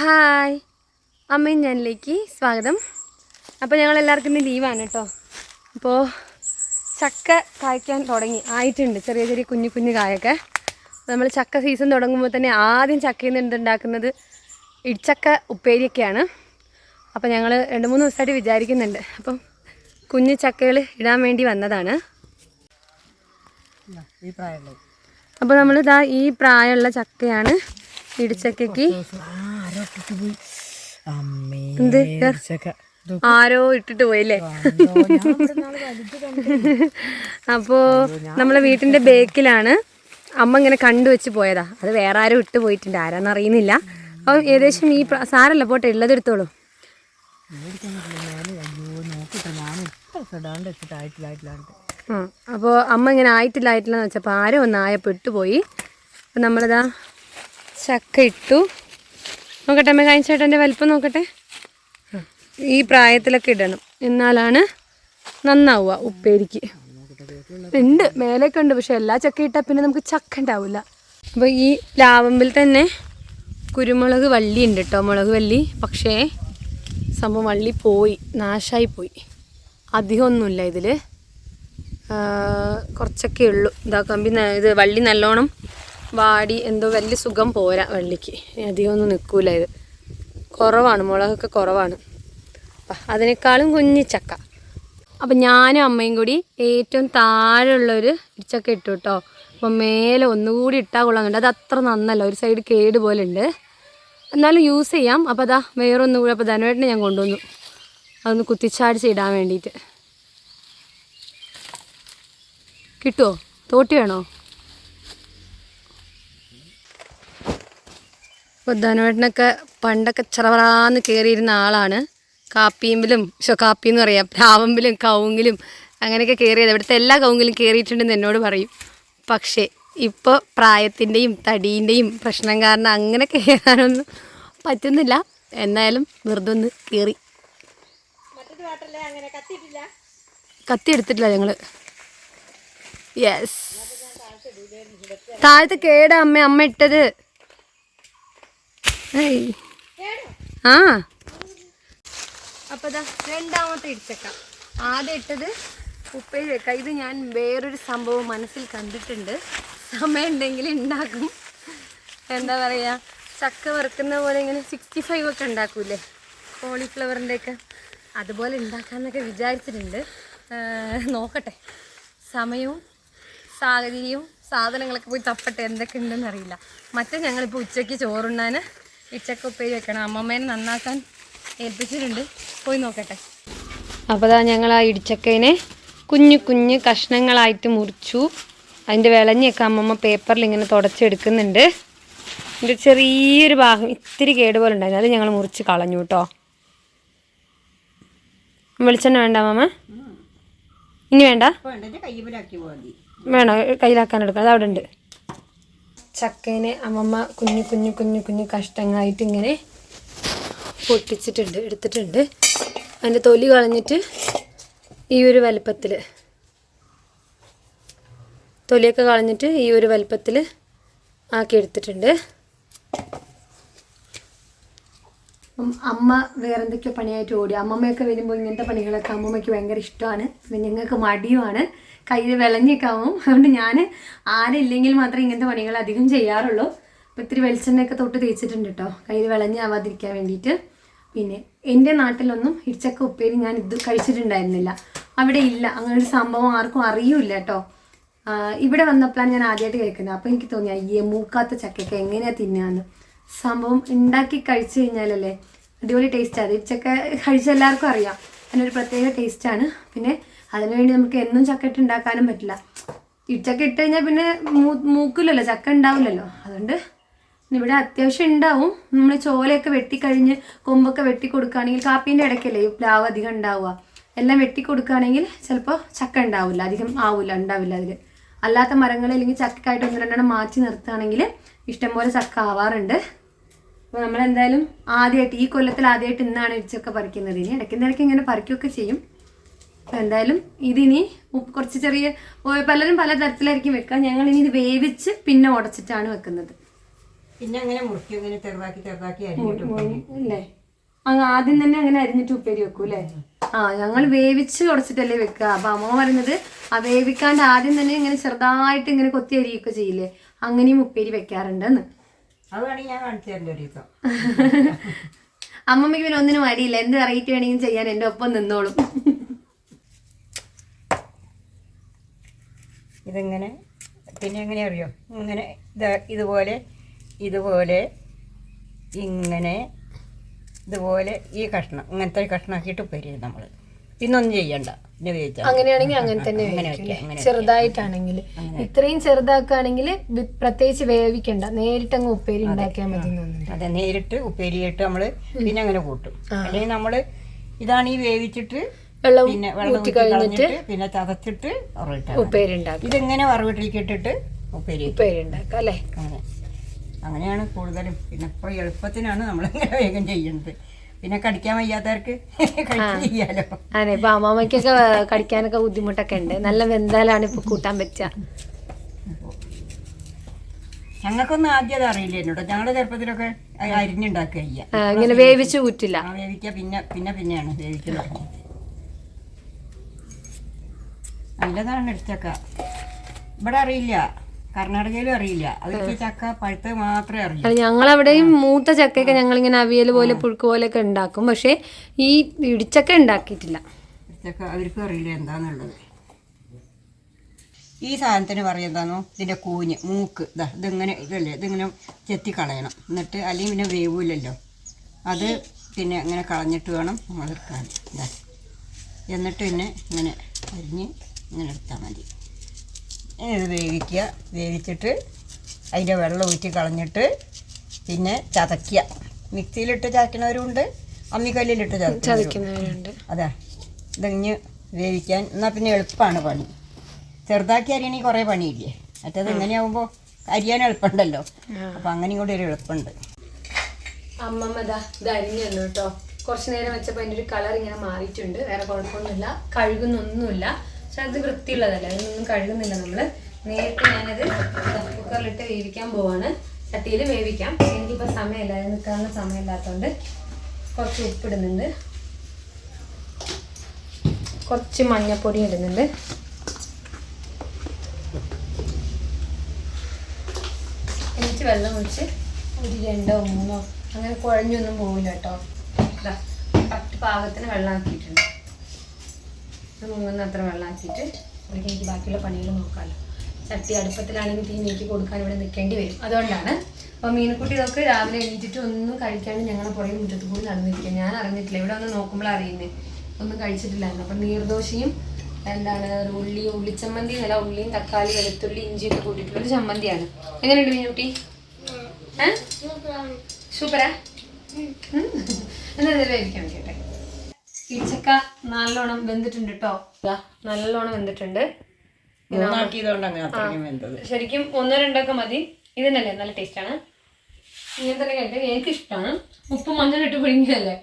Hi. അമ്മയും ഞാനിലേക്ക് സ്വാഗതം. അപ്പോൾ ഞങ്ങൾ എല്ലാവർക്കും ഇന്ന് ലീവാണ് കേട്ടോ അപ്പോൾ ചക്ക കായ്ക്കാൻ തുടങ്ങി. ആയിട്ടുണ്ട്. ചെറിയ ചെറിയ കുഞ്ഞു കുഞ്ഞു കായൊക്കെ. നമ്മൾ ചക്ക സീസൺ തുടങ്ങുമ്പോൾ തന്നെ ആദ്യം ചക്കയിൽ നിന്ന് എന്തുണ്ടാക്കുന്നത് ഇടിച്ചക്ക ഉപ്പേരിയൊക്കെയാണ്. അപ്പോൾ ഞങ്ങൾ രണ്ട് മൂന്ന് ദിവസമായിട്ട് വിചാരിക്കുന്നുണ്ട്. അപ്പം കുഞ്ഞു ചക്കകൾ ഇടാൻ വേണ്ടി വന്നതാണ്. അപ്പോൾ നമ്മൾ ഇതാ ഈ പ്രായമുള്ള ചക്കയാണ് ഇടിച്ചക്കയ്ക്ക്. ആരോ ഇട്ടിട്ട് പോയി അമ്മേ. ആരോ ഇട്ടിട്ട് പോയില്ലേ അപ്പോ. നമ്മളെ വീട്ടിന്റെ ബേക്കിലാണ് അമ്മ ഇങ്ങനെ കണ്ടുവച്ച് പോയതാ. അത് വേറെ ആരും ഇട്ട് പോയിട്ടുണ്ട് ആരാന്ന് അറിയുന്നില്ല. അപ്പം ഏകദേശം ഈ സാരല്ല പോട്ടെ ഉള്ളത് എടുത്തോളൂ. ആ അപ്പോൾ അമ്മ ഇങ്ങനെ ആയിട്ടില്ല ആയിട്ടില്ല എന്ന് വെച്ചപ്പോൾ ആരോ ഒന്ന് ആയപ്പോൾ ഇട്ടുപോയി. അപ്പം നമ്മളിതാ ചക്ക ഇട്ടു. നോക്കട്ടെ അമ്മ കാണിച്ചേട്ടന്റെ വലിപ്പം നോക്കട്ടെ. ഈ പ്രായത്തിലൊക്കെ ഇടണം. എന്നാലാണ് നന്നാവുക ഉപ്പേരിക്ക്. ഉണ്ട് മേലേക്ക് ഉണ്ട് പക്ഷെ എല്ലാ ചക്ക ഇട്ടാൽ പിന്നെ നമുക്ക് ചക്ക ഉണ്ടാവില്ല. അപ്പോൾ ഈ ലാവമ്പിൽ തന്നെ കുരുമുളക് വള്ളി ഉണ്ട് കേട്ടോ മുളക് വള്ളി. പക്ഷേ സംഭവം വള്ളി പോയി നാശായി പോയി. അധികമൊന്നുമില്ല ഇതിൽ കുറച്ചൊക്കെ ഉള്ളൂ. ഇതാ കമ്പി ഇത് വള്ളി നല്ലോണം വാടി എന്തോ വലിയ സുഖം പോരാ വള്ളിക്ക്. അധികമൊന്നും നിൽക്കൂല ഇത്. കുറവാണ് മുളകൊക്കെ കുറവാണ്. അപ്പ അതിനേക്കാളും കുഞ്ഞി ചക്ക. അപ്പം ഞാനും അമ്മയും കൂടി ഏറ്റവും താഴെയുള്ളൊരു ഇടിച്ചക്ക ഇട്ടു കേട്ടോ അപ്പം മേലെ ഒന്നുകൂടി ഇട്ടാൽ കൊള്ളാന്നുണ്ട് അത് അത്ര നന്നല്ല ഒരു സൈഡ് കേട് പോലെ ഉണ്ട്. എന്നാലും യൂസ് ചെയ്യാം. അപ്പോൾ അതാ വേറൊന്നും കൂടി അപ്പോൾ ധനവേട്ടനെ ഞാൻ കൊണ്ടുവന്നു. അതൊന്ന് കുത്തിച്ചാടിച്ച് ഇടാൻ വേണ്ടിയിട്ട്. കിട്ടുമോ തോട്ടി വേണോ? അപ്പോൾ ധനുവേട്ടനൊക്കെ പണ്ടൊക്കെ ചെറവറാന്ന് കയറിയിരുന്ന ആളാണ്. കാപ്പിയമ്പിലും ശോ കാപ്പി എന്ന് പറയാം. രാവമ്പിലും കവുങ്ങിലും അങ്ങനെയൊക്കെ കയറിയത് ഇവിടുത്തെ എല്ലാ കവുങ്ങിലും കയറിയിട്ടുണ്ടെന്ന് എന്നോട് പറയും. പക്ഷേ ഇപ്പോൾ പ്രായത്തിന്റെയും തടീന്റെയും പ്രശ്നം കാരണം അങ്ങനെ കയറാനൊന്നും പറ്റുന്നില്ല. എന്നാലും വെറുതെ ഒന്ന് കയറി കത്തി എടുത്തിട്ടില്ല ഞങ്ങൾ യെസ് താഴത്ത് കേടാ അമ്മ അമ്മ ഇട്ടത്. ആ. അപ്പൊ ദാ രണ്ടാമത്തെ ഇടിച്ചക്ക. ആദ്യം ഇട്ടത് ഉപ്പേരി വെക്ക ഇത് ഞാൻ വേറൊരു സംഭവം മനസ്സിൽ കണ്ടിട്ടുണ്ട്. സമയം ഉണ്ടെങ്കിൽ ഉണ്ടാക്കും എന്താ പറയാ ചക്ക വറുക്കുന്ന പോലെ ഇങ്ങനെ സിക്സ്റ്റി ഫൈവ് ഒക്കെ ഉണ്ടാക്കൂലേ കോളിഫ്ലവറിന്റെ ഒക്കെ. അതുപോലെ ഉണ്ടാക്കാന്നൊക്കെ വിചാരിച്ചിട്ടുണ്ട്. നോക്കട്ടെ. സമയവും സാഹചര്യവും സാധനങ്ങളൊക്കെ പോയി തപ്പട്ടെ. എന്തൊക്കെ ഉണ്ടെന്ന് അറിയില്ല മറ്റേ ഞങ്ങളിപ്പോൾ ഉച്ചയ്ക്ക് ചോറുണ്ണാൻ ഇച്ചക്ക ഉപ്പേരി വെക്കണം. അമ്മമ്മേനെ നന്നാക്കാൻ ഏൽപ്പിച്ചിട്ടുണ്ട്. പോയി നോക്കട്ടെ. അപ്പോൾ അതാ ഞങ്ങൾ ആ ഇടിച്ചക്കയിനെ കുഞ്ഞു കുഞ്ഞു കഷ്ണങ്ങളായിട്ട് മുറിച്ചു. അതിന്റെ വിളഞ്ഞൊക്കെ അമ്മമ്മ പേപ്പറിൽ ഇങ്ങനെ തുടച്ചെടുക്കുന്നുണ്ട്. ഇതിന്റെ ചെറിയൊരു ഭാഗം ഇത്തിരി കേടുപോലെ ഉണ്ടായിരുന്നു. അത് ഞങ്ങൾ മുറിച്ച് കളഞ്ഞു കേട്ടോ വെളിച്ചെണ്ണ വേണ്ട അമ്മമ്മ? ഇനി വേണ്ട? വേണോ? കയ്യിലാക്കാൻ എടുക്കാം അത് അവിടെ ഉണ്ട്. ചക്കേനെ അമ്മമ്മ കുഞ്ഞു കുഞ്ഞു കുഞ്ഞു കുഞ്ഞു കഷ്ടങ്ങളായിട്ട് ഇങ്ങനെ പൊട്ടിച്ചിട്ടുണ്ട് എടുത്തിട്ടുണ്ട്. അതിന്റെ തൊലി കളഞ്ഞിട്ട് ഈ ഒരു വലുപ്പത്തിൽ തൊലിയൊക്കെ കളഞ്ഞിട്ട് ഈ ഒരു വലുപ്പത്തിൽ ആക്കി എടുത്തിട്ടുണ്ട്. അമ്മ വേറെ എന്തൊക്കെയോ പണിയായിട്ട് ഓടി. അമ്മമ്മയൊക്കെ വരുമ്പോൾ ഇങ്ങനത്തെ പണികളൊക്കെ അമ്മമ്മയ്ക്ക് ഭയങ്കര ഇഷ്ടമാണ്. ഞങ്ങൾക്ക് മടിയുമാണ്. കയ്യിൽ വിളഞ്ഞൊക്കെ ആവും അതുകൊണ്ട് ഞാൻ ആരില്ലെങ്കിൽ മാത്രമേ ഇങ്ങനത്തെ പണികൾ അധികം ചെയ്യാറുള്ളൂ. അപ്പോൾ ഇത്തിരി വെളിച്ചെണ്ണയൊക്കെ തൊട്ട് തേച്ചിട്ടുണ്ട് കേട്ടോ കയ്യിൽ വിളഞ്ഞാവാതിരിക്കാൻ വേണ്ടിയിട്ട്. പിന്നെ എന്റെ നാട്ടിലൊന്നും ഇടിച്ചക്ക ഉപ്പേരി ഞാൻ ഇത് കഴിച്ചിട്ടുണ്ടായിരുന്നില്ല. അവിടെ ഇല്ല. അങ്ങനെ ഒരു സംഭവം ആർക്കും അറിയൂല കേട്ടോ ഇവിടെ വന്നപ്പോഴാണ് ഞാൻ ആദ്യമായിട്ട് കഴിക്കുന്നത് അപ്പോൾ എനിക്ക് തോന്നി അയ്യേ മൂക്കാത്ത ചക്കയൊക്കെ എങ്ങനെയാണ് തിന്നാന്ന്. സംഭവം ഉണ്ടാക്കി കഴിച്ചു കഴിഞ്ഞാലല്ലേ അടിപൊളി ടേസ്റ്റ് അത് ചക്ക കഴിച്ച എല്ലാവർക്കും അറിയാം. അതിനൊരു പ്രത്യേക ടേസ്റ്റാണ് പിന്നെ അതിനുവേണ്ടി നമുക്ക് എന്നും ചക്ക ഇട്ട് ഉണ്ടാക്കാനും പറ്റില്ല. ഇടിച്ചക്ക ഇട്ട് കഴിഞ്ഞാൽ പിന്നെ മൂക്കില്ലല്ലോ ചക്ക ഉണ്ടാവില്ലല്ലോ. അതുകൊണ്ട് ഇവിടെ അത്യാവശ്യം ഉണ്ടാവും. നമ്മൾ ചോലയൊക്കെ വെട്ടിക്കഴിഞ്ഞ് കൊമ്പൊക്കെ വെട്ടി കൊടുക്കുകയാണെങ്കിൽ കാപ്പീന്റെ ഇടയ്ക്കല്ലേ പ്ലാവ് അധികം ഉണ്ടാവുക. എല്ലാം വെട്ടി കൊടുക്കുകയാണെങ്കിൽ ചിലപ്പോൾ ചക്ക ഉണ്ടാവില്ല അധികം ആവില്ല ഉണ്ടാവില്ല അതിൽ അല്ലാത്ത മരങ്ങൾ അല്ലെങ്കിൽ ചക്കക്കായിട്ട് ഒന്ന് രണ്ടെണ്ണം മാറ്റി നിർത്തുകയാണെങ്കിൽ ഇഷ്ടംപോലെ ചക്ക ആവാറുണ്ട്. അപ്പോൾ നമ്മളെന്തായാലും ആദ്യമായിട്ട് ഈ കൊല്ലത്തിൽ ആദ്യമായിട്ട് ഇന്നാണ് ഇടിച്ചൊക്കെ പറിക്കുന്നത്. ഇനി ഇടയ്ക്കുന്ന ഇടയ്ക്ക് ഇങ്ങനെ പറിക്കുകയൊക്കെ ചെയ്യും. അപ്പോൾ എന്തായാലും ഇതിനി കുറച്ച് ചെറിയ പലരും പല തരത്തിലായിരിക്കും വെക്കുക. ഞങ്ങൾ ഇനി ഇത് വേവിച്ച് പിന്നെ ഉടച്ചിട്ടാണ് വെക്കുന്നത്. പിന്നെ അങ്ങനെ മുറുക്കി അങ്ങനെ ചെറുതാക്കി ചെറുതാക്കി. അല്ലേ? ആദ്യം തന്നെ അങ്ങനെ അരിഞ്ഞിട്ട് ഉപ്പേരി വെക്കൂ അല്ലേ? ആ ഞങ്ങൾ വേവിച്ച് ഉടച്ചിട്ടല്ലേ വെക്കുക. അപ്പൊ അമ്മ പറയുന്നത് ആ വേവിക്കാണ്ട് ആദ്യം തന്നെ ഇങ്ങനെ ചെറുതായിട്ട് ഇങ്ങനെ കൊത്തി അരിയൊക്കെ ചെയ്യില്ലേ? അങ്ങനെയും ഉപ്പേരി വെക്കാറുണ്ടെന്ന്. അമ്മമ്മക്ക് അമ്മമ്മയ്ക്ക് പിന്നെ ഒന്നിനും മടിയില്ല എന്ത് വെറൈറ്റി വേണമെങ്കിലും ചെയ്യാൻ എന്റെ ഒപ്പം നിന്നോളും. ഇതിങ്ങനെ? പിന്നെ എങ്ങനെ അറിയോ? ഇങ്ങനെ ഇത് ഇതുപോലെ ഇതുപോലെ ഇങ്ങനെ ഇതുപോലെ ഈ കഷ്ണം ഇങ്ങനത്തെ കഷ്ണമാക്കിയിട്ട് ഉപ്പേരി നമ്മൾ പിന്നൊന്നും ചെയ്യണ്ട. അങ്ങനെയാണെങ്കിൽ അങ്ങനെ തന്നെ ചെറുതായിട്ടാണെങ്കിൽ. ഇത്രയും ചെറുതാക്കുകയാണെങ്കിൽ പ്രത്യേകിച്ച് വേവിക്കണ്ട. നേരിട്ട് അങ്ങ് ഉപ്പേരി ഉണ്ടാക്കിയാൽ മതി അതെ നേരിട്ട് ഉപ്പേരിയിട്ട് നമ്മൾ പിന്നെ അങ്ങനെ കൂട്ടും. അല്ലെങ്കിൽ നമ്മൾ ഇതാണ് ഈ വേവിച്ചിട്ട് വെള്ളം പിന്നെ വെള്ളം ഊറ്റി കഴിഞ്ഞിട്ട് പിന്നെ ചതച്ചിട്ട് ഉപ്പേരിണ്ടാക്കും ഇതിങ്ങനെ വറവിട്ടിലേക്ക് ഇട്ടിട്ട് ഉപ്പേരി വെക്കും. ഉപ്പേരി ഉണ്ടാക്കാം അല്ലേ? അങ്ങനെ. അങ്ങനെയാണ് കൂടുതലും. പിന്നെ ഇപ്പോൾ എളുപ്പത്തിനാണ് നമ്മൾ വേഗം ചെയ്യുന്നത്. പിന്നെ കടിക്കാൻ വയ്യാത്തവർക്ക് ചെയ്യാലോ. അതെ ഇപ്പൊ അമ്മാമ്മയ്ക്കൊക്കെ കടിക്കാനൊക്കെ ബുദ്ധിമുട്ടൊക്കെ ഉണ്ട്. നല്ല വെന്താലാണ് ഇപ്പൊ കൂട്ടാൻ പറ്റുക. ഞങ്ങൾക്കൊന്നും ആദ്യം അത് അറിയില്ല എന്നോട് ഞങ്ങളുടെ ചെറുപ്പത്തിലൊക്കെ അരിഞ്ഞുണ്ടാക്കുക ഇങ്ങനെ വേവിച്ച് കൂറ്റില്ല വേവിക്കുക. പിന്നെ പിന്നെ പിന്നെയാണ് വേവിക്കൽ നല്ലതാണ് ഇടിച്ചക്ക ഇവിടെ അറിയില്ല. കർണാടകയിലും അറിയില്ല. അതൊക്കെ ചക്ക പഴുത്ത് മാത്രമേ അറിയൂ. ഞങ്ങളവിടെയും മൂത്ത ചക്കയൊക്കെ ഞങ്ങൾ ഇങ്ങനെ അവിയൽ പോലെ പുഴുക്ക് പോലെയൊക്കെ ഉണ്ടാക്കും. പക്ഷെ ഈ ഇടിച്ചക്ക ഉണ്ടാക്കിയിട്ടില്ല. ഇടിച്ചക്ക അവർക്കും അറിയില്ല എന്താന്നുള്ളത്. ഈ സാധനത്തിന് പറയുന്നതാണോ ഇതിന്റെ കൂഞ്ഞ് മൂക്ക്. ഇതാ ഇതിങ്ങനെ ഇതല്ലേ? ഇതിങ്ങനെ ചെത്തി കളയണം. എന്നിട്ട് അല്ലെങ്കിൽ പിന്നെ വേവില്ലല്ലോ. അത് പിന്നെ അങ്ങനെ കളഞ്ഞിട്ട് വേണം നമ്മൾ എടുക്കാൻ ഇതാ എന്നിട്ട് പിന്നെ ഇങ്ങനെ അരിഞ്ഞ് ഇങ്ങനെ എടുത്താൽ മതി. ഇനി ഇത് വേവിക്കുക. വേവിച്ചിട്ട് അതിന്റെ വെള്ളം ഊറ്റി കളഞ്ഞിട്ട് പിന്നെ ചതയ്ക്കുക. മിക്സിയിലിട്ട് ചതയ്ക്കണവരുണ്ട് അമ്മിക്കല്ലിലിട്ട് ചതയ്ക്കുന്നവരുണ്ട്. അതെ അതാ. ഇതിഞ്ഞ് വേവിക്കാൻ. എന്നാൽ പിന്നെ എളുപ്പമാണ് പണി. ചെറുതാക്കി അരിയണമെങ്കിൽ കുറേ പണിയില്ലേ? മറ്റേത് എങ്ങനെയാവുമ്പോൾ അരിയാൻ എളുപ്പമുണ്ടല്ലോ. അപ്പം അങ്ങനെയും കൂടി ഒരു എളുപ്പമുണ്ട്. അമ്മമ്മ ഇതാ ഇത് അരിഞ്ഞു തന്നു കേട്ടോ. കുറച്ച് നേരം വെച്ചപ്പോൾ അതിന്റെ ഒരു കളർ ഇങ്ങനെ മാറിയിട്ടുണ്ട്. വേറെ കുഴപ്പമൊന്നുമില്ല. കഴുകുന്നൊന്നുമില്ല. പക്ഷെ അത് വൃത്തിയുള്ളതല്ല. അതിനൊന്നും കഴുകുന്നില്ല നമ്മൾ നേരിട്ട് ഞാനത് കുക്കറിലിട്ട് വേവിക്കാൻ പോവാണ്. ചട്ടിയിൽ വേവിക്കാം. പക്ഷെ എനിക്കിപ്പോൾ സമയമില്ല. അത് നിൽക്കാനുള്ള സമയമില്ലാത്തതുകൊണ്ട് കുറച്ച് ഉപ്പിടുന്നുണ്ട്. കുറച്ച് മഞ്ഞപ്പൊടി ഇടുന്നുണ്ട്. എനിക്ക് വെള്ളം ഒഴിച്ച് ഒരു രണ്ടോ മൂന്നോ അങ്ങനെ കുഴഞ്ഞൊന്നും പോവില്ല കേട്ടോ. പത്ത് പാകത്തിന് വെള്ളം ആക്കിയിട്ടുണ്ട് ഇത് മുങ്ങുന്ന അത്ര വെള്ളം ആക്കിയിട്ട് അതിലേക്ക് എനിക്ക് ബാക്കിയുള്ള പണികൾ നോക്കാമല്ലോ. ചട്ടി അടുപ്പത്തിലാണെങ്കിൽ തീ നീക്കി കൊടുക്കാൻ ഇവിടെ നിൽക്കേണ്ടി വരും. അതുകൊണ്ടാണ് അപ്പോൾ മീനക്കുട്ടി ഇതൊക്കെ രാവിലെ എണീറ്റിട്ട് ഒന്നും കഴിക്കാണ്ട് ഞങ്ങളെ പുറകെ മുറ്റത്ത് കൂടി നടന്നിരിക്കുക. ഞാൻ അറിഞ്ഞിട്ടില്ല. ഇവിടെ ഒന്ന് നോക്കുമ്പോൾ അറിയുന്നേ. ഒന്നും കഴിച്ചിട്ടില്ലായിരുന്നു. അപ്പം നീർദോശയും എന്താണ് ഒരു ഉള്ളി ഉള്ളിച്ചമ്മന്തി അല്ല ഉള്ളിയും തക്കാളി വെളുത്തുള്ളി ഇഞ്ചിയൊക്കെ കൂട്ടിയിട്ടുള്ള ഒരു ചമ്മന്തിയാണ്. എങ്ങനെയുണ്ട് മീനുട്ടി ഏ? സൂപ്പറാ. എന്നാ ഇരിക്കാൻ വേവിക്കാൻ ഇടിച്ചക്ക നല്ലോണം വെന്തിട്ടുണ്ട് കേട്ടോ നല്ലോണം വെന്തിട്ടുണ്ട്. ശരിക്കും ഒന്നോ രണ്ടൊക്കെ മതി. തന്നെയല്ലേ നല്ല ടേസ്റ്റാണ്. ഇങ്ങനെ തന്നെ കഴിക്കാൻ എനിക്ക് ഇഷ്ടമാണ് ഉപ്പും മഞ്ഞളും ഇട്ട് പിടിക്കുന്നതല്ലേ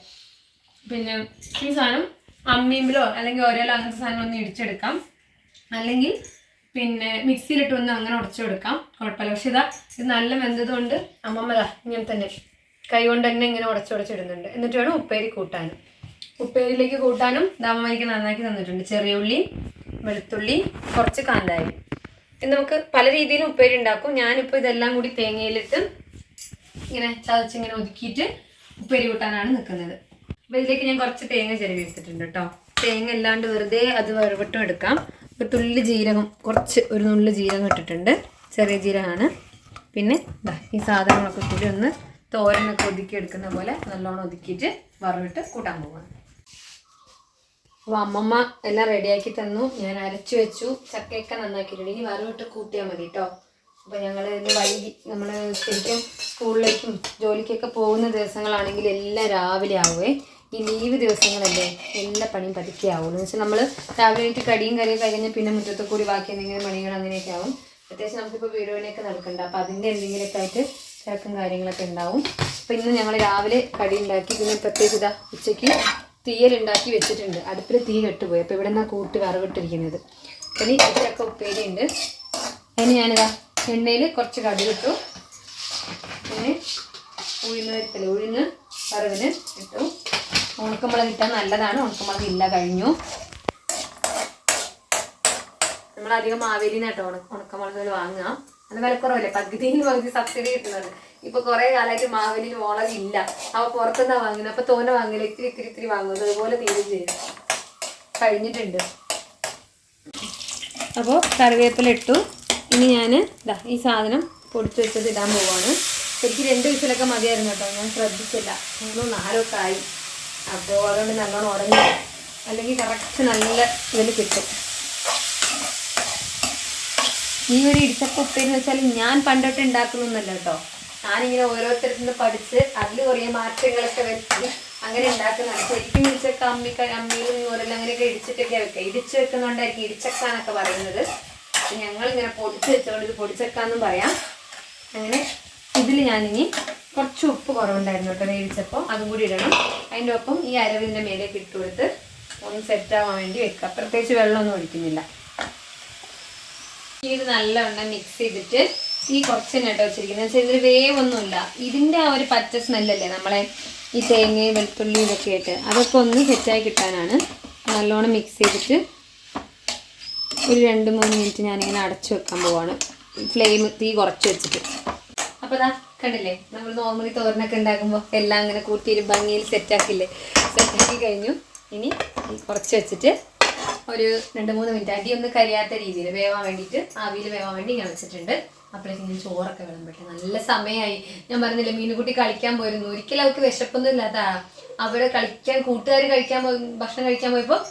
പിന്നെ ഈ സാധനം അമ്മീമ്പിലോ അല്ലെങ്കിൽ ഓരോലോ അങ്ങനത്തെ ഒന്ന് ഇടിച്ചെടുക്കാം. അല്ലെങ്കിൽ പിന്നെ മിക്സിയിലിട്ട് ഒന്ന് അങ്ങനെ ഉടച്ചെടുക്കാം കുഴപ്പമില്ല. പക്ഷെ ഇതാ ഇത് നല്ല വെന്തത് കൊണ്ട് അമ്മമ്മ ദാ ഇങ്ങനെ തന്നെ കൈ കൊണ്ട് തന്നെ ഇങ്ങനെ ഉടച്ചുടച്ചിടുന്നുണ്ട് എന്നിട്ട് വേണം ഉപ്പേരി കൂട്ടാനും ഉപ്പേരിയിലേക്ക് കൂട്ടാനും ദാമമ്മയ്ക്ക് നന്നാക്കി തന്നിട്ടുണ്ട്. ചെറിയ ഉള്ളി വെളുത്തുള്ളി കുറച്ച് കാന്താരി. ഇത് നമുക്ക് പല രീതിയിലും ഉപ്പേരി ഉണ്ടാക്കും. ഞാനിപ്പോൾ ഇതെല്ലാം കൂടി തേങ്ങയിലിട്ട് ഇങ്ങനെ ചതച്ചിങ്ങനെ ഒതുക്കിയിട്ട് ഉപ്പേരി കൂട്ടാനാണ് നിൽക്കുന്നത് അപ്പോൾ ഇതിലേക്ക് ഞാൻ കുറച്ച് തേങ്ങ ചിരവി എടുത്തിട്ടുണ്ട് കേട്ടോ. തേങ്ങ അല്ലാണ്ട് വെറുതെ അത് വറവിട്ടും എടുക്കാം. ഒരു തുള്ളി ജീരകം കുറച്ച് ഒരു നുള്ളി ജീരകം ഇട്ടിട്ടുണ്ട്. ചെറിയ ജീരകമാണ്. പിന്നെ ഈ സാധനങ്ങളൊക്കെ കൂടി ഒന്ന് തോരനൊക്കെ ഒതുക്കി എടുക്കുന്ന പോലെ നല്ലോണം ഒതുക്കിയിട്ട് വറവിട്ട് കൂട്ടാൻ പോവാണ്. അപ്പോൾ അമ്മമ്മ എല്ലാം റെഡിയാക്കി തന്നു. ഞാൻ അരച്ചു വെച്ചു. ചക്കയൊക്കെ നന്നാക്കിയിട്ടുണ്ട്. ഇനി വറവിട്ട് കൂട്ടിയാൽ മതി കേട്ടോ അപ്പോൾ ഞങ്ങൾ ഇന്ന് വൈകി നമ്മൾ ശരിക്കും സ്കൂളിലേക്കും ജോലിക്കൊക്കെ പോകുന്ന ദിവസങ്ങളാണെങ്കിൽ എല്ലാം രാവിലെ ആവുമേ ഈ ലീവ് ദിവസങ്ങളല്ലേ എല്ലാ പണിയും പതുക്കെ ആവുള്ളൂ. എന്ന് വെച്ചാൽ നമ്മൾ രാവിലെ ആയിട്ട് കടിയും കറിയും കഴിഞ്ഞാൽ പിന്നെ മുറ്റത്ത് കൂടി ബാക്കി എന്തെങ്കിലും പണികൾ അങ്ങനെയൊക്കെ ആവും. അത്യാവശ്യം നമുക്കിപ്പോൾ വീടുകളിലൊക്കെ നടക്കണ്ട. അപ്പോൾ അതിന്റെ എന്തെങ്കിലുമൊക്കെ ആയിട്ട് തിരക്കും കാര്യങ്ങളൊക്കെ ഉണ്ടാവും. അപ്പോൾ ഇന്ന് ഞങ്ങൾ രാവിലെ കടി ഉണ്ടാക്കി. പിന്നെ പ്രത്യേകിച്ച് ഇതാ ഉച്ചയ്ക്ക് തീയലുണ്ടാക്കി വെച്ചിട്ടുണ്ട്. അടുപ്പിൽ തീ കെട്ടുപോയി. അപ്പോൾ ഇവിടെ നിന്നാണ് കൂട്ട് വറവിട്ടിരിക്കുന്നത്. ഇനി ഇച്ചക്ക ഉപ്പേരി ഉണ്ട് അതിന് ഞാനിതാ എണ്ണയിൽ കുറച്ച് കടുക് ഇട്ടു പിന്നെ ഉഴുന്ന് വരത്തില്ല ഉഴുന്ന് വറവിന് ഇട്ടു. ഉണക്കമുളക് ഇട്ടാൽ നല്ലതാണ്. ഉണക്കമുളക് ഇല്ല കഴിഞ്ഞു. നമ്മളധികം മാവേലിന്നാട്ടോ ഉണക്ക ഉണക്കമുളകുകൾ വാങ്ങുക. അത് വിലക്കുറവല്ലേ? പകുതിയിൽ പകുതി സബ്സിഡി കിട്ടുന്നത്. ഇപ്പൊ കുറെ കാലമായിട്ട് മാവിലിന് മുളക് ഇല്ല. അവ പുറത്തുനിന്നാ വാങ്ങുന്നത് അപ്പൊ തോനെ വാങ്ങില്ല ഇത്തിരി ഇത്തിരി ഇത്തിരി വാങ്ങുന്നത് അതുപോലെ തീരും ചെയ്യും. കഴിഞ്ഞിട്ടുണ്ട്. അപ്പോൾ കറിവേപ്പില ഇട്ടു. ഇനി ഞാൻ ഇതാ ഈ സാധനം പൊടിച്ചു വെച്ചത് ഇടാൻ പോവാണ്. ശരിക്കും രണ്ട് വിസിലൊക്കെ മതിയായിരുന്നു കേട്ടോ. ഞാൻ ശ്രദ്ധിച്ചില്ല. മൂന്നോ നാലോ ഒക്കെ ആയി. അപ്പോൾ അതുകൊണ്ട് നല്ലോണം ഉടഞ്ഞു അല്ലെങ്കിൽ കറക്റ്റ് നല്ല ഇതിൽ കിട്ടും. ഈ ഒരു ഇടിച്ചക്ക ഉപ്പേരി വെച്ചാൽ ഞാൻ പണ്ടോട്ട് ഉണ്ടാക്കുന്നൊന്നല്ല കേട്ടോ. ഞാനിങ്ങനെ ഓരോരുത്തരിൽ നിന്ന് പഠിച്ച് അതിൽ കുറേ മാറ്റങ്ങളൊക്കെ വരുത്തി അങ്ങനെ ഉണ്ടാക്കുന്നതാണ്. ശരിക്കും ഇടിച്ചക്ക അമ്മി അമ്മിയിലും നൂറിലും അങ്ങനെയൊക്കെ ഇടിച്ചിട്ടൊക്കെ വെക്കുക. ഇടിച്ച് വെക്കുന്നതുകൊണ്ടായിരിക്കും ഇടിച്ചക്കാന്നൊക്കെ പറയുന്നത്. ഞങ്ങൾ ഇങ്ങനെ പൊടിച്ച് വെച്ചുകൊണ്ട് ഇത് പൊടിച്ചക്കാന്നും പറയാം. അങ്ങനെ ഇതിൽ ഞാനിനി കുറച്ച് ഉപ്പ് കുറവുണ്ടായിരുന്നു കേട്ടോ വേവിച്ചപ്പോൾ അതും കൂടി ഇടണം. അതിന്റെ ഒപ്പം ഈ അരവിന്റെ മേലേക്ക് ഇട്ട് കൊടുത്ത് ഒന്ന് സെറ്റ് ആവാൻ വേണ്ടി വെക്കുക. പ്രത്യേകിച്ച് വെള്ളമൊന്നും ഒഴിക്കുന്നില്ല. ഇത് നല്ലവണ്ണം മിക്സ് ചെയ്തിട്ട് ഈ കുറച്ച് കേട്ടോ വെച്ചിരിക്കുന്നത് വെച്ചാൽ ഇതിൽ വേവൊന്നുമില്ല. ഇതിന്റെ ആ ഒരു പച്ച സ്മെല്ലല്ലേ നമ്മളെ ഈ തേങ്ങയും വെളുത്തുള്ളിയും ഒക്കെ ആയിട്ട്. അതൊക്കെ ഒന്ന് സെറ്റായി കിട്ടാനാണ്. നല്ലോണം മിക്സ് ചെയ്തിട്ട് ഒരു രണ്ട് മൂന്ന് മിനിറ്റ് ഞാനിങ്ങനെ അടച്ചു വെക്കാൻ പോവാണ്. ഫ്ലെയിം തീ കുറച്ച് വെച്ചിട്ട്. അപ്പോൾ അതാ കണ്ടില്ലേ? നമ്മൾ നോർമലി തോരനൊക്കെ ഉണ്ടാക്കുമ്പോൾ എല്ലാം അങ്ങനെ കൂട്ടിയൊരു ഭംഗിയിൽ സെറ്റാക്കില്ലേ സെറ്റാക്കി കഴിഞ്ഞു. ഇനി കുറച്ച് വെച്ചിട്ട് ഒരു രണ്ട് മൂന്ന് മിനിറ്റ് അടി ഒന്ന് കരിയാത്ത രീതിയിൽ വേവാൻ വേണ്ടിയിട്ട് ആവിയിൽ വേവാൻ വേണ്ടി ഇങ്ങനെ വെച്ചിട്ടുണ്ട്. അപ്പോഴേക്കും ഞാൻ ചോറൊക്കെ വിളമ്പട്ടെ. നല്ല സമയമായി ഞാൻ പറഞ്ഞില്ല മീനുകുട്ടി കളിക്കാൻ പോയിരുന്നു. ഒരിക്കലും അവൾക്ക് വിശപ്പൊന്നും ഇല്ലാത്ത അവിടെ കളിക്കാൻ കൂട്ടുകാർ കഴിക്കാൻ പോയി ഭക്ഷണം കഴിക്കാൻ പോയപ്പോൾ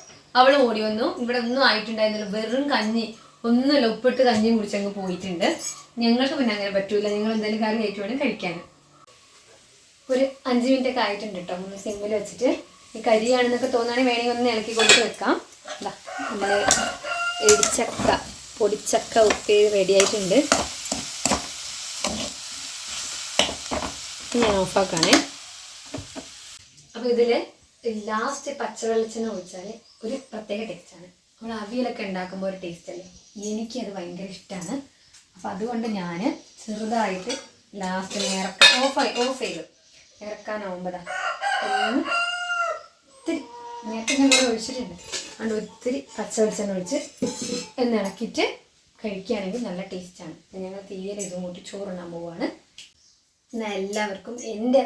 അവൾ ഓടി വന്നു. ഇവിടെ ഒന്നും ആയിട്ടുണ്ടായിരുന്നില്ല. വെറും കഞ്ഞി. ഒന്നുമില്ല ഉപ്പിട്ട് കഞ്ഞിയും കുടിച്ചങ്ങ് പോയിട്ടുണ്ട്. ഞങ്ങൾക്ക് പിന്നെ അങ്ങനെ പറ്റൂല. ഞങ്ങൾ എന്തായാലും കറി കഴിച്ചു വേണം കഴിക്കാൻ. ഒരു അഞ്ച് മിനിറ്റ് ഒക്കെ ആയിട്ടുണ്ട് കേട്ടോ ഒന്ന് സിമ്മിൽ വെച്ചിട്ട്. ഈ കരിയാണെന്നൊക്കെ തോന്നുകയാണെങ്കിൽ വേണമെങ്കിൽ ഒന്ന് ഇളക്കി കൊടുത്ത് വെക്കാം. നമ്മുടെ നമ്മൾ എടിച്ചക്ക പൊടിച്ചക്ക ഉപ്പേരി റെഡി ആയിട്ടുണ്ട്. ഞാൻ ഓഫാക്കാണേ അപ്പോൾ ഇതിൽ ലാസ്റ്റ് പച്ചവെളിച്ചെണ്ണ ഒഴിച്ചാൽ ഒരു പ്രത്യേക ടേസ്റ്റാണ് നമ്മൾ അവിയലൊക്കെ ഉണ്ടാക്കുമ്പോൾ ഒരു ടേസ്റ്റ് അല്ലേ? എനിക്ക് അത് ഭയങ്കര ഇഷ്ടമാണ് അപ്പോൾ അതുകൊണ്ട് ഞാൻ ചെറുതായിട്ട് ലാസ്റ്റ് ഇറക്ക ഓഫ് ഓഫ് ചെയ്തു. ഇറക്കാനാവുമ്പോഴാ ഒന്ന് ഒത്തിരി നേരത്തെ ഞാൻ കൂടെ ഒഴിച്ചിട്ടുണ്ട്. അതുകൊണ്ട് ഒത്തിരി പച്ചവെളിച്ചെണ്ണ ഒഴിച്ച് ഇളക്കിയിട്ട് കഴിക്കുകയാണെങ്കിൽ നല്ല ടേസ്റ്റാണ് ഞങ്ങൾ തീരെ ഇതും കൂട്ടി ചോറുണ്ണാൻ പോവുകയാണ് എന്നാൽ എല്ലാവർക്കും എന്റെ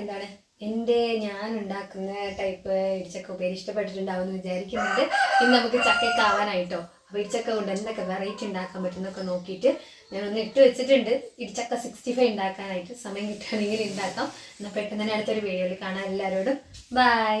എന്താണ് എന്റെ ഞാൻ ഉണ്ടാക്കുന്ന ടൈപ്പ് ഇടിച്ചക്ക ഉപ്പേരി ഇഷ്ടപ്പെട്ടിട്ടുണ്ടാവും എന്ന് വിചാരിക്കുന്നുണ്ട്. ഇന്ന് നമുക്ക് ചക്കയൊക്കെ ആവാനായിട്ടോ? അപ്പോൾ ഇടിച്ചക്ക കൊണ്ട് എന്തൊക്കെ വെറൈറ്റി ഉണ്ടാക്കാൻ പറ്റുന്നൊക്കെ നോക്കിയിട്ട് ഞാനൊന്ന് ഇട്ട് വെച്ചിട്ടുണ്ട്. ഇടിച്ചക്ക സിക്സ്റ്റി ഫൈവ് ഉണ്ടാക്കാനായിട്ട് സമയം കിട്ടുകയാണെങ്കിൽ ഉണ്ടാക്കാം എന്നാൽ പെട്ടെന്ന് തന്നെ അടുത്തൊരു വീഡിയോയിൽ കാണാം എല്ലാവരോടും. ബൈ